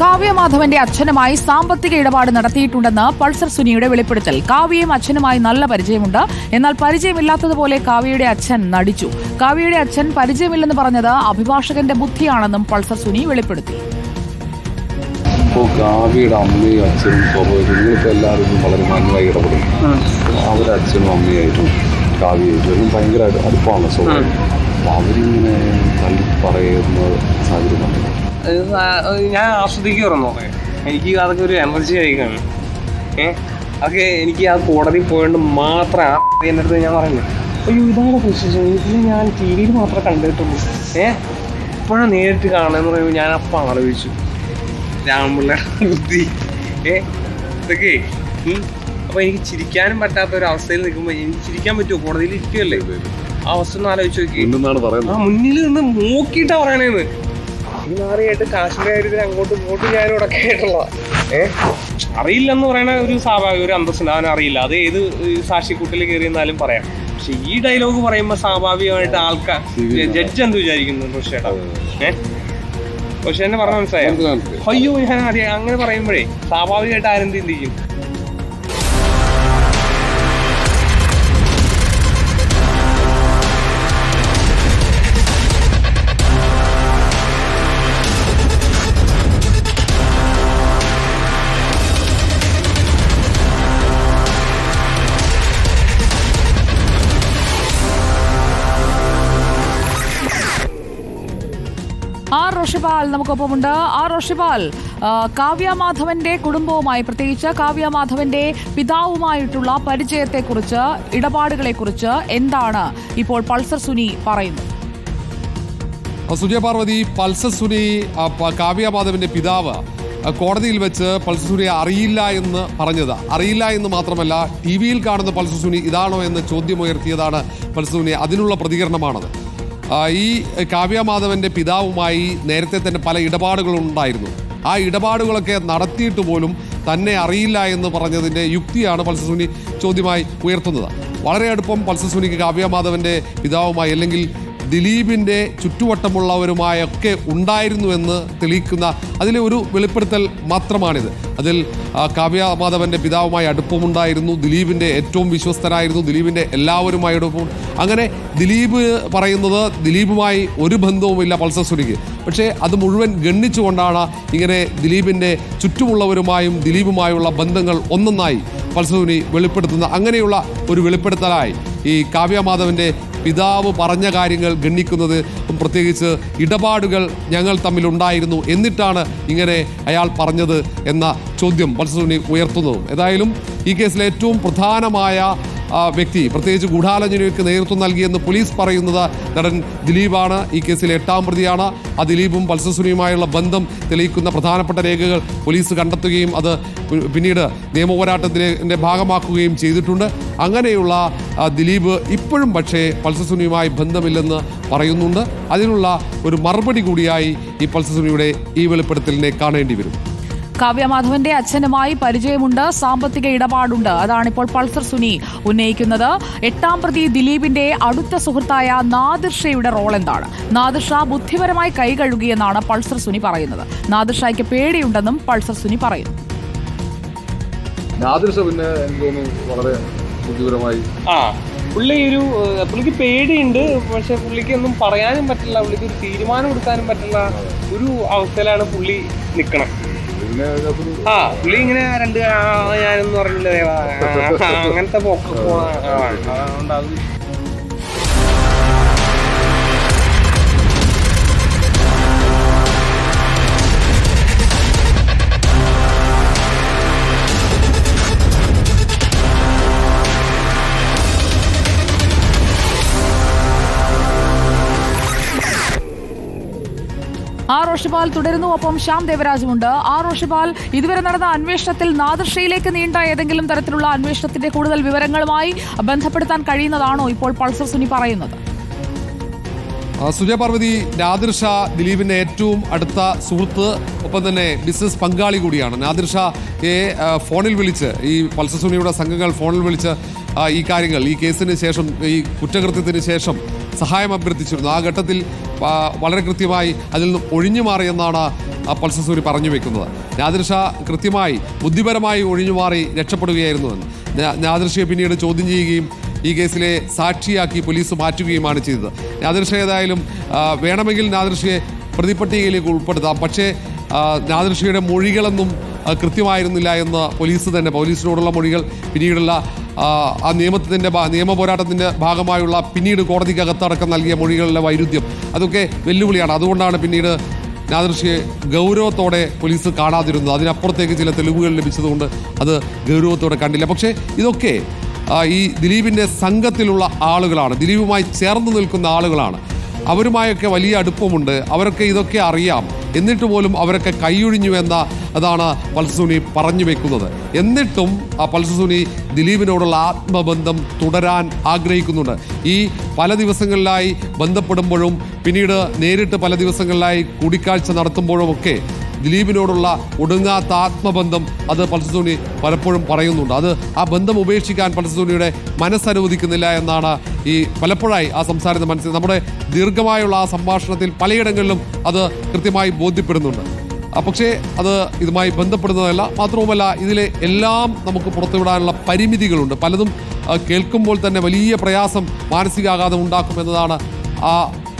കാവ്യമാധവന്റെ അച്ഛനുമായി സാമ്പത്തിക ഇടപാട് നടത്തിയിട്ടുണ്ടെന്ന് പൾസർ സുനിയുടെ വെളിപ്പെടുത്തൽ. കാവ്യയും അച്ഛനുമായി നല്ല പരിചയമുണ്ട്. എന്നാൽ പരിചയമില്ലാത്തതുപോലെ കാവ്യയുടെ അച്ഛൻ നടിച്ചു. കാവ്യയുടെ അച്ഛൻ പരിചയമില്ലെന്ന് പറഞ്ഞത് അഭിഭാഷകന്റെ ബുദ്ധിയാണെന്നും പൾസർ സുനി വെളിപ്പെടുത്തി. ഇപ്പോൾ കാവ്യയുടെ അമ്മയും അച്ഛനും സ്വഭാവം നിങ്ങളിപ്പോൾ എല്ലാവരും വളരെ മാന്യമായി ഇടപെടും. അവരുടെ അച്ഛനും അമ്മയായിട്ടും കാവ്യയായിട്ടും ഭയങ്കരമായിട്ട് അടുപ്പമാണ് സ്വഭാവം. അപ്പോൾ അവരിങ്ങനെ തള്ളി പറയുന്ന സാഹചര്യം ഞാൻ ആസ്വദിക്കാറുണ്ടോ എനിക്ക് അതൊക്കെ ഒരു എനർജി ആയിക്കാണ് ഏ? അതൊക്കെ എനിക്ക് ആ കോടതി പോയോണ്ട് മാത്രം ആ എന്റെ അടുത്ത് ഞാൻ പറയുന്നത് അയ്യോ ഇതാണ് പൊസിഷൻ ഇത് ഞാൻ ടി വിയിൽ മാത്രമേ കണ്ടിട്ടുള്ളൂ. ഏ? ഇപ്പോഴാണ് നേരിട്ട് കാണുന്നതെന്ന് പറയുമ്പോൾ ഞാൻ അപ്പം ആലോചിച്ചു. രാമപിള്ളയുടെ ബുദ്ധി ഏ? ഇതൊക്കെ അപ്പോൾ അപ്പൊ എനിക്ക് ചിരിക്കാനും പറ്റാത്ത ഒരു അവസ്ഥയിൽ നിൽക്കുമ്പോൾ എനിക്ക് ചിരിക്കാൻ പറ്റുമോ? കോടതിയിൽ ഇരിക്കുകയല്ലേ? ആ അവസ്ഥ ഒന്ന് ആലോചിച്ച് നോക്കി. ആ മുന്നിൽ നിന്ന് നോക്കിയിട്ടാണ് പറയണേന്ന്. കാശിന്റെ കാര്യത്തിൽ അങ്ങോട്ടും ഇങ്ങോട്ടും ഞാൻ ഉടക്കായിട്ടുള്ളതാ ഏ? അറിയില്ല അറിയില്ലെന്ന് പറയണ ഒരു സ്വാഭാവിക ഒരു അന്തസ്സുണ്ട് അവൻ അറിയില്ല. അത് ഏത് സാക്ഷിക്കൂട്ടിൽ കയറിയെന്നാലും പറയാം. പക്ഷെ ഈ ഡയലോഗ് പറയുമ്പോൾ സ്വാഭാവികമായിട്ട് ആൾക്കാർ ജഡ്ജ് എന്ത് വിചാരിക്കുന്നു ഏഹ് ഏ? എന്നെ പറഞ്ഞ മനസ്സിലായോ? മനസ്സിലായി. അയ്യോ ഞാൻ അറിയാം അങ്ങനെ പറയുമ്പോഴേ സ്വാഭാവികമായിട്ട് ആരും ചിന്തിക്കും? റോഷിപാൽ നമുക്കൊപ്പമുണ്ട്. ഉണ്ട് റോഷിപാൽ ആ, കാവ്യ മാധവന്റെ കുടുംബവുമായി പ്രത്യേകിച്ച് കാവ്യ മാധവന്റെ പിതാവുമായിട്ടുള്ള പരിചയത്തെക്കുറിച്ച് ഇടപാടുകളെക്കുറിച്ച് എന്താണ് ഇപ്പോൾ പൾസർ സുനി പറയുന്നത്? സുജയ പാർവതി പൾസർ സുനി ആ, കാവ്യ മാധവന്റെ പിതാവ് കോടതിയിൽ വെച്ച് പൾസർ സുനിയെ അറിയില്ല എന്ന് പറഞ്ഞത്. അറിയില്ല എന്ന് മാത്രമല്ല ടി വിയിൽ കാണുന്ന പൾസർ സുനി ഇതാണോ എന്ന് ചോദ്യമുയർത്തിയതാണ് പൾസർ സുനി അതിനുള്ള പ്രതികരണമാണത്. ആ, ഈ കാവ്യമാധവന്റെ പിതാവുമായി നേരത്തെ തന്നെ പല ഇടപാടുകളുണ്ടായിരുന്നു ആ ഇടപാടുകളൊക്കെ നടത്തിയിട്ട് പോലും തന്നെ അറിയില്ല എന്ന് പറഞ്ഞതിന്റെ യുക്തിയാണ് പൾസസുനി ചോദ്യമായി ഉയർത്തുന്നത്. വളരെ അടുപ്പം പൾസസുനിക്ക് കാവ്യമാധവന്റെ കാവ്യ മാധവന്റെ പിതാവുമായി അല്ലെങ്കിൽ ദിലീപിന്റെ ചുറ്റുവട്ടമുള്ളവരുമായൊക്കെ ഉണ്ടായിരുന്നുവെന്ന് തെളിയിക്കുന്ന അതിലെ ഒരു വെളിപ്പെടുത്തൽ മാത്രമാണിത്. അതിൽ കാവ്യ മാധവന്റെ പിതാവുമായി അടുപ്പമുണ്ടായിരുന്നു ദിലീപിന്റെ ഏറ്റവും വിശ്വസ്തനായിരുന്നു ദിലീപിന്റെ എല്ലാവരുമായി അടുപ്പം അങ്ങനെ ദിലീപ് പറയുന്നത് ദിലീപുമായി ഒരു ബന്ധവുമില്ല പൾസർ സുനിക്ക് പക്ഷേ അത് മുഴുവൻ ഗണ്ണിച്ചുകൊണ്ടാണ് ഇങ്ങനെ ദിലീപിന്റെ ചുറ്റുമുള്ളവരുമായും ദിലീപുമായുള്ള ബന്ധങ്ങൾ ഒന്നൊന്നായി പൾസർ സുനി വെളിപ്പെടുത്തുന്ന അങ്ങനെയുള്ള ഒരു വെളിപ്പെടുത്തലായി ഈ കാവ്യ മാധവന്റെ പിതാവ് പറഞ്ഞ കാര്യങ്ങൾ ഗണ്ണിക്കുന്നത് പ്രത്യേകിച്ച് ഇടപാടുകൾ ഞങ്ങൾ തമ്മിലുണ്ടായിരുന്നു എന്നിട്ടാണ് ഇങ്ങനെ അയാൾ പറഞ്ഞത് എന്ന ചോദ്യം പൾസസുനി ഉയർത്തുന്നതും. ഏതായാലും ഈ കേസിലെ ഏറ്റവും പ്രധാനമായ വ്യക്തി പ്രത്യേകിച്ച് ഗൂഢാലോചനയ്ക്ക് നേതൃത്വം നൽകിയെന്ന് പോലീസ് പറയുന്നത് നടൻ ദിലീപാണ്. ഈ കേസിലെ എട്ടാം പ്രതിയാണ്. ആ ദിലീപും പൾസസുനിയുമായുള്ള ബന്ധം തെളിയിക്കുന്ന പ്രധാനപ്പെട്ട രേഖകൾ പോലീസ് കണ്ടെത്തുകയും അത് പിന്നീട് നിയമപോരാട്ടത്തിന്റെ ഭാഗമാക്കുകയും ചെയ്തിട്ടുണ്ട്. അങ്ങനെയുള്ള ദിലീപ് ഇപ്പോഴും പക്ഷേ പൾസസുനിയുമായി ബന്ധമില്ലെന്ന് പറയുന്നുണ്ട്. അതിനുള്ള ഒരു മറുപടി കൂടിയായി ഈ പൾസസുനിയുടെ ഈ വെളിപ്പെടുത്തലിനെ കാണേണ്ടി വരും. കാവ്യമാധവന്റെ അച്ഛനുമായി പരിചയമുണ്ട്. സാമ്പത്തിക ഇടപാടുണ്ട്. അതാണിപ്പോൾ പൾസർ സുനി ഉന്നയിക്കുന്നത്. എട്ടാം പ്രതി ദിലീപിന്റെ അടുത്ത സുഹൃത്തായ നാദിർഷയുടെ റോൾ എന്താണ്? നാദിർഷ ബുദ്ധിപരമായി കൈകഴുകിയെന്നാണ് പൾസർ സുനി പറയുന്നത്. നാദിർഷയ്ക്ക് പേടിയുണ്ടെന്നും പൾസർ സുനി പറയുന്നു. നാദിർഷ പിന്നെ എനിക്ക് തോന്നുന്നു വളരെ ബുദ്ധിപരമായി? ആ പുള്ളി ഒരു പുള്ളിക്ക് പേടിയുണ്ട്. പക്ഷെ പുള്ളിക്ക് ഒന്നും പറയാനും പറ്റില്ല. പുള്ളിക്ക് ഒരു തീരുമാനം എടുക്കാനും പറ്റില്ല. ഒരു അവസ്ഥയിലാണ് പുള്ളി അതിനകത്തൊരു ആ പുള്ളി ഇങ്ങനെ രണ്ട് ഞാനൊന്നും പറഞ്ഞില്ല അങ്ങനത്തെ പോക്ക്. അതുകൊണ്ട് അത് തുടരുന്നു. ഒപ്പം ശ്യാം ദേവരാജുമുണ്ട് ആർ. ഋഷിപാൽ ഇതുവരെ നടന്ന അന്വേഷണത്തിൽ നാദർഷയിലേക്ക് നീണ്ട ഏതെങ്കിലും തരത്തിലുള്ള അന്വേഷണത്തിന്റെ കൂടുതൽ വിവരങ്ങളുമായി ബന്ധപ്പെടുത്താൻ കഴിയുന്നതാണോ ഇപ്പോൾ പൾസർ സുനി പറയുന്നത്? ആ, സുജയ പാർവതി നാദിർ ദിലീപിന്റെ ഏറ്റവും അടുത്ത സുഹൃത്ത് ഒപ്പം തന്നെ ബിസിനസ് പങ്കാളി കൂടിയാണ്. നാദിർഷ എ ഫോണിൽ വിളിച്ച് ഈ പൾസസുണിയുടെ സംഘങ്ങൾ ഫോണിൽ വിളിച്ച് ഈ കാര്യങ്ങൾ ഈ കേസിന് ശേഷം ഈ കുറ്റകൃത്യത്തിന് ശേഷം സഹായം അഭ്യർത്ഥിച്ചിരുന്നു ആ ഘട്ടത്തിൽ വളരെ കൃത്യമായി അതിൽ നിന്ന് ഒഴിഞ്ഞു മാറിയെന്നാണ് പൽസസൂരി പറഞ്ഞു വെക്കുന്നത്. നാദിർ കൃത്യമായി ബുദ്ധിപരമായി ഒഴിഞ്ഞുമാറി രക്ഷപ്പെടുകയായിരുന്നു എന്ന്. നാ- നാദിർ പിന്നീട് ചോദ്യം ചെയ്യുകയും ഈ കേസിലെ സാക്ഷിയാക്കി പോലീസ് മാറ്റുകയുമാണ് ചെയ്തത്. നാദിർ ഷ ഏതായാലും വേണമെങ്കിൽ നാദിർ ഷയെ പ്രതിപട്ടികയിലേക്ക് ഉൾപ്പെടുത്താം. പക്ഷേ നാദൃഷയുടെ മൊഴികളൊന്നും കൃത്യമായിരുന്നില്ല എന്ന് പോലീസ് തന്നെ പോലീസിനോടുള്ള മൊഴികൾ പിന്നീടുള്ള ആ, നിയമത്തിന്റെ നിയമ പോരാട്ടത്തിന്റെ ഭാഗമായുള്ള പിന്നീട് കോടതിക്കകത്തടക്കം നൽകിയ മൊഴികളിലെ വൈരുദ്ധ്യം. അതൊക്കെ വെല്ലുവിളിയാണ്. അതുകൊണ്ടാണ് പിന്നീട് നാദൃഷിയെ ഗൗരവത്തോടെ പോലീസ് കാണാതിരുന്നത്. അതിനപ്പുറത്തേക്ക് ചില തെളിവുകൾ ലഭിച്ചതുകൊണ്ട് അത് ഗൗരവത്തോടെ കണ്ടില്ല. പക്ഷേ ഇതൊക്കെ ഈ ദിലീപിന്റെ സംഘത്തിലുള്ള ആളുകളാണ് ദിലീപുമായി ചേർന്ന് നിൽക്കുന്ന ആളുകളാണ്. അവരുമായൊക്കെ വലിയ അടുപ്പമുണ്ട്. അവരൊക്കെ ഇതൊക്കെ അറിയാം. എന്നിട്ട് പോലും അവരൊക്കെ കൈയൊഴിഞ്ഞു എന്ന അതാണ് പൾസുനി പറഞ്ഞു വെക്കുന്നത്. എന്നിട്ടും ആ പൾസുനി ദിലീപിനോടുള്ള ആത്മബന്ധം തുടരാൻ ആഗ്രഹിക്കുന്നുണ്ട്. ഈ പല ദിവസങ്ങളിലായി ബന്ധപ്പെടുമ്പോഴും പിന്നീട് നേരിട്ട് പല ദിവസങ്ങളിലായി കൂടിക്കാഴ്ച നടത്തുമ്പോഴും ഒക്കെ ദിലീപിനോടുള്ള ഒടുങ്ങാത്ത ആത്മബന്ധം അത് പൾസസോണി പലപ്പോഴും പറയുന്നുണ്ട്. അത് ആ ബന്ധം ഉപേക്ഷിക്കാൻ പൾസസോണിയുടെ മനസ്സനുവദിക്കുന്നില്ല എന്നാണ് ഈ പലപ്പോഴായി ആ സംസാരത്തിൽ മനസ്സിൽ നമ്മുടെ ദീർഘമായുള്ള ആ സംഭാഷണത്തിൽ പലയിടങ്ങളിലും അത് കൃത്യമായി ബോധ്യപ്പെടുന്നുണ്ട്. പക്ഷേ അത് ഇതുമായി ബന്ധപ്പെടുന്നതല്ല മാത്രവുമല്ല ഇതിലെ എല്ലാം നമുക്ക് പുറത്തുവിടാനുള്ള പരിമിതികളുണ്ട്. പലതും കേൾക്കുമ്പോൾ തന്നെ വലിയ പ്രയാസം മാനസികാഘാതം ഉണ്ടാക്കുമെന്നതാണ് ആ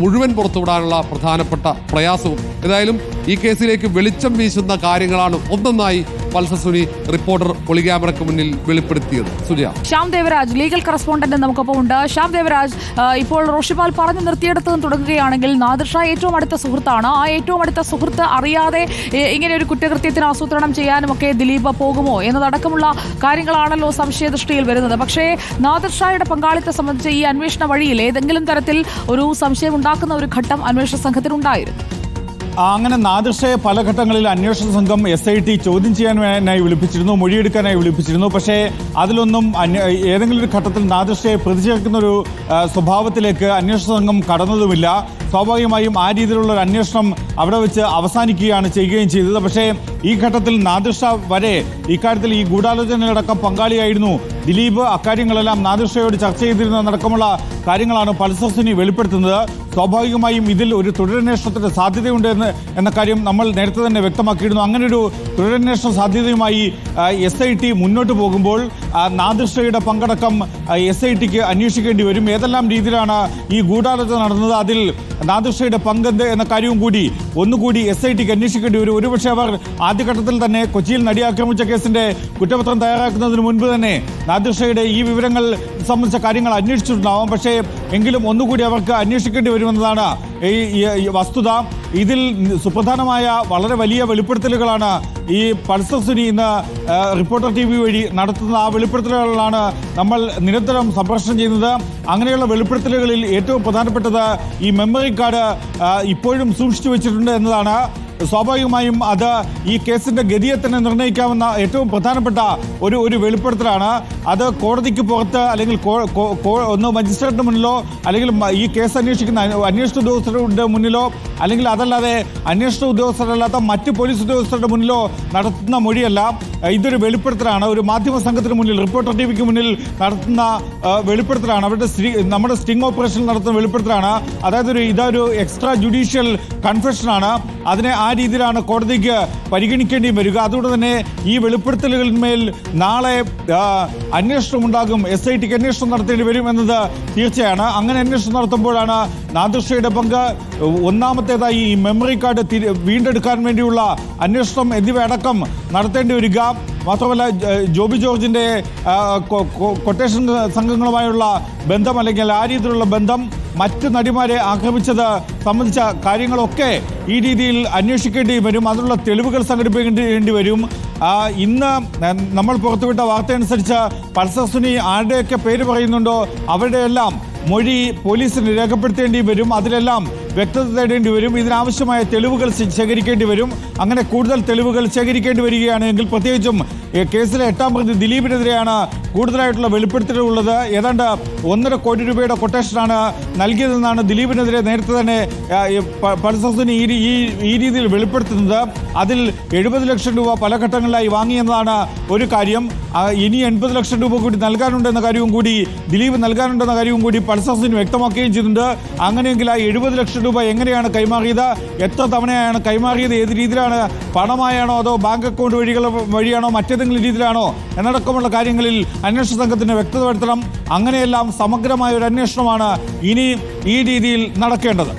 മുഴുവൻ പുറത്തുവിടാനുള്ള പ്രധാനപ്പെട്ട പ്രയാസവും. ഏതായാലും ഈ കേസിലേക്ക് വെളിച്ചം വീശുന്ന കാര്യങ്ങളാണ് ഒന്നൊന്നായി പൾസസുനി റിപ്പോർട്ടർ പൊളിക്യാമറയ്ക്ക് മുന്നിൽ വെളിപ്പെടുത്തിയത്. സുജയ. ശ്യാം ദേവരാജ് ലീഗൽ കറസ്പോണ്ടന്റ് നമുക്കൊപ്പം ഉണ്ട്. ശ്യാം ദേവരാജ് ഇപ്പോൾ റോഷിപാൽ പറഞ്ഞു നിർത്തിയിടത്ത് തുടങ്ങുകയാണെങ്കിൽ നാദിർ ഏറ്റവും അടുത്ത സുഹൃത്താണ്. ആ ഏറ്റവും അടുത്ത സുഹൃത്ത് അറിയാതെ ഇങ്ങനെ ഒരു കുറ്റകൃത്യത്തിന് ആസൂത്രണം ചെയ്യാനും ഒക്കെ ദിലീപ് പോകുമോ എന്നതടക്കമുള്ള കാര്യങ്ങളാണല്ലോ സംശയദൃഷ്ടിയിൽ വരുന്നത്. പക്ഷേ നാദിർ ഷായുടെ പങ്കാളിത്തം സംബന്ധിച്ച് ഈ അന്വേഷണ വഴിയിൽ ഏതെങ്കിലും തരത്തിൽ ഒരു സംശയം ഉണ്ടാക്കുന്ന ഒരു ഘട്ടം അന്വേഷണ സംഘത്തിനുണ്ടായിരുന്നു അങ്ങനെ നാദിർഷയെ പല ഘട്ടങ്ങളിൽ അന്വേഷണ സംഘം എസ് ഐ ടി ചോദ്യം ചെയ്യാനായി വിളിപ്പിച്ചിരുന്നു മൊഴിയെടുക്കാനായി വിളിപ്പിച്ചിരുന്നു. പക്ഷേ അതിലൊന്നും ഏതെങ്കിലും ഒരു ഘട്ടത്തിൽ നാദിർഷയെ പ്രതിചേർക്കുന്ന ഒരു സ്വഭാവത്തിലേക്ക് അന്വേഷണ സംഘം കടന്നതുമില്ല. സ്വാഭാവികമായും ആ രീതിയിലുള്ള ഒരു അന്വേഷണം അവിടെ വെച്ച് അവസാനിക്കുകയാണ് ചെയ്യുകയും ചെയ്തത്. പക്ഷേ ഈ ഘട്ടത്തിൽ നാദിർഷ വരെ ഇക്കാര്യത്തിൽ ഈ ഗൂഢാലോചനയിലടക്കം പങ്കാളിയായിരുന്നു. ദിലീപ് അക്കാര്യങ്ങളെല്ലാം നാദിർഷയോട് ചർച്ച ചെയ്തിരുന്നതടക്കമുള്ള കാര്യങ്ങളാണ് പൾസർസിനി വെളിപ്പെടുത്തുന്നത്. സ്വാഭാവികമായും ഇതിൽ ഒരു തുടരന്വേഷണത്തിന്റെ സാധ്യതയുണ്ട് എന്ന് എന്ന കാര്യം നമ്മൾ നേരത്തെ തന്നെ വ്യക്തമാക്കിയിരുന്നു. അങ്ങനെ ഒരു തുടരന്വേഷണ സാധ്യതയുമായി എസ് മുന്നോട്ട് പോകുമ്പോൾ നാദിർഷയുടെ പങ്കടക്കം എസ് ഐ ടിക്ക് അന്വേഷിക്കേണ്ടി വരും. ഏതെല്ലാം രീതിയിലാണ് ഈ ഗൂഢാലോചന നടന്നത്? അതിൽ നാദിർഷയുടെ പങ്കെന്ത് എന്ന കാര്യവും കൂടി ഒന്നുകൂടി എസ് ഐ ടിക്ക് അന്വേഷിക്കേണ്ടി വരും. ഒരുപക്ഷെ അവർ ആദ്യഘട്ടത്തിൽ തന്നെ കൊച്ചിയിൽ നടി ആക്രമിച്ച കേസിന്റെ കുറ്റപത്രം തയ്യാറാക്കുന്നതിന് മുൻപ് തന്നെ നാദിർഷയുടെ ഈ വിവരങ്ങൾ സംബന്ധിച്ച കാര്യങ്ങൾ അന്വേഷിച്ചിട്ടുണ്ടാവാം. പക്ഷേ എങ്കിലും ഒന്നുകൂടി അവർക്ക് അന്വേഷിക്കേണ്ടി വരുമെന്നതാണ് ഈ വസ്തുത. ഇതിൽ സുപ്രധാനമായ വളരെ വലിയ വെളിപ്പെടുത്തലുകളാണ് ഈ പൾസർ സുനി ഇന്ന് റിപ്പോർട്ടർ ടി വി വഴി നടത്തുന്ന ആ വെളിപ്പെടുത്തലുകളാണ് നമ്മൾ നിരന്തരം സംപ്രേഷണം ചെയ്യുന്നത്. അങ്ങനെയുള്ള വെളിപ്പെടുത്തലുകളിൽ ഏറ്റവും പ്രധാനപ്പെട്ടത് ഈ മെമ്മറി കാർഡ് ഇപ്പോഴും സൂക്ഷിച്ചു വെച്ചിട്ടുണ്ട് എന്നതാണ്. സ്വാഭാവികമായും അത് ഈ കേസിന്റെ ഗതിയെ തന്നെ നിർണയിക്കാവുന്ന ഏറ്റവും പ്രധാനപ്പെട്ട ഒരു ഒരു വെളിപ്പെടുത്തലാണ്. അത് കോടതിക്ക് പുറത്ത് അല്ലെങ്കിൽ ഒന്ന് മജിസ്ട്രേറ്റിന് മുന്നിലോ അല്ലെങ്കിൽ ഈ കേസ് അന്വേഷിക്കുന്ന അന്വ- അന്വേഷണ ഉദ്യോഗസ്ഥരുടെ മുന്നിലോ അല്ലെങ്കിൽ അതല്ലാതെ അന്വേഷണ ഉദ്യോഗസ്ഥരല്ലാത്ത മറ്റ് പോലീസ് ഉദ്യോഗസ്ഥരുടെ മുന്നിലോ നടത്തുന്ന മൊഴിയല്ല. ഇതൊരു വെളിപ്പെടുത്തലാണ്. ഒരു മാധ്യമ സംഘത്തിന് മുന്നിൽ റിപ്പോർട്ടർ ടി വിക്ക് മുന്നിൽ നടത്തുന്ന വെളിപ്പെടുത്തലാണ്. അവരുടെ നമ്മുടെ സ്റ്റിംഗ് ഓപ്പറേഷൻ നടത്തുന്ന വെളിപ്പെടുത്തലാണ്. അതായത് ഒരു ഇതൊരു എക്സ്ട്രാ ജുഡീഷ്യൽ കൺഫെഷനാണ്. അതിനെ ആ രീതിയിലാണ് കോടതിക്ക് പരിഗണിക്കേണ്ടി വരിക. അതുകൊണ്ട് തന്നെ ഈ വെളിപ്പെടുത്തലുകളിന്മേൽ നാളെ ആ, അന്വേഷണം ഉണ്ടാകും. എസ് ഐ ടിക്ക് അന്വേഷണം നടത്തേണ്ടി വരും എന്നത് തീർച്ചയാണ്. അങ്ങനെ അന്വേഷണം നടത്തുമ്പോഴാണ് നാദൃഷയുടെ പങ്ക് ഒന്നാമത്തേതായി ഈ മെമ്മറി കാർഡ് വീണ്ടെടുക്കാൻ വേണ്ടിയുള്ള അന്വേഷണം എന്നിവയടക്കം നടത്തേണ്ടി വരിക. മാത്രമല്ല ജോബി ജോർജിന്റെ ആ, കൊട്ടേഷൻ സംഘങ്ങളുമായുള്ള ബന്ധം അല്ലെങ്കിൽ ആ രീതിയിലുള്ള ബന്ധം മറ്റ് നടിമാരെ ആക്രമിച്ചത് സംബന്ധിച്ച കാര്യങ്ങളൊക്കെ ഈ രീതിയിൽ അന്വേഷിക്കേണ്ടി വരും. അതിനുള്ള തെളിവുകൾ സംഘടിപ്പിക്കേണ്ടി വരും. ഇന്ന് നമ്മൾ പുറത്തുവിട്ട വാർത്ത അനുസരിച്ച് പൾസർ സുനി ആരുടെയൊക്കെ പേര് പറയുന്നുണ്ടോ അവരുടെയെല്ലാം മൊഴി പോലീസിന് രേഖപ്പെടുത്തേണ്ടി വരും. അതിലെല്ലാം വ്യക്തത തേടേണ്ടി വരും. ഇതിനാവശ്യമായ തെളിവുകൾ ശേഖരിക്കേണ്ടി വരും. അങ്ങനെ കൂടുതൽ തെളിവുകൾ ശേഖരിക്കേണ്ടി വരികയാണ് എങ്കിൽ പ്രത്യേകിച്ചും കേസിലെ എട്ടാം പ്രതി ദിലീപിനെതിരെയാണ് കൂടുതലായിട്ടുള്ള വെളിപ്പെടുത്തലുള്ളത് ഏതാണ്ട് ഒന്നര കോടി രൂപയുടെ കൊട്ടേഷനാണ് നൽകിയതെന്നാണ് ദിലീപിനെതിരെ നേരത്തെ തന്നെ ആ, ഈ പ- പൾസർ സുനി ഈ രീ- ഈ ഈ രീതിയിൽ വെളിപ്പെടുത്തുന്നത്. അതിൽ എഴുപത് ലക്ഷം രൂപ പല ഘട്ടങ്ങളിലായി വാങ്ങിയെന്നതാണ് ഒരു കാര്യം. ഇനി എൺപത് ലക്ഷം രൂപ കൂടി നൽകാനുണ്ടെന്ന കാര്യവും കൂടി ദിലീപ് നൽകാനുണ്ടെന്ന കാര്യവും കൂടി പൾസസിന് വ്യക്തമാക്കുകയും ചെയ്തിട്ടുണ്ട്. അങ്ങനെയെങ്കിൽ ആ എഴുപത് ലക്ഷം രൂപ എങ്ങനെയാണ് കൈമാറിയത്? എത്ര തവണയാണ് കൈമാറിയത്? ഏത് രീതിയിലാണ്? പണമായാണോ അതോ ബാങ്ക് അക്കൗണ്ട് വഴികൾ വഴിയാണോ? മറ്റേതെങ്കിലും രീതിയിലാണോ? എന്നടക്കമുള്ള കാര്യങ്ങളിൽ അന്വേഷണ സംഘത്തിന് വ്യക്തത വരുത്തണം. അങ്ങനെയെല്ലാം സമഗ്രമായ ഒരു അന്വേഷണമാണ് ഇനി ഈ രീതിയിൽ നടക്കേണ്ടത്.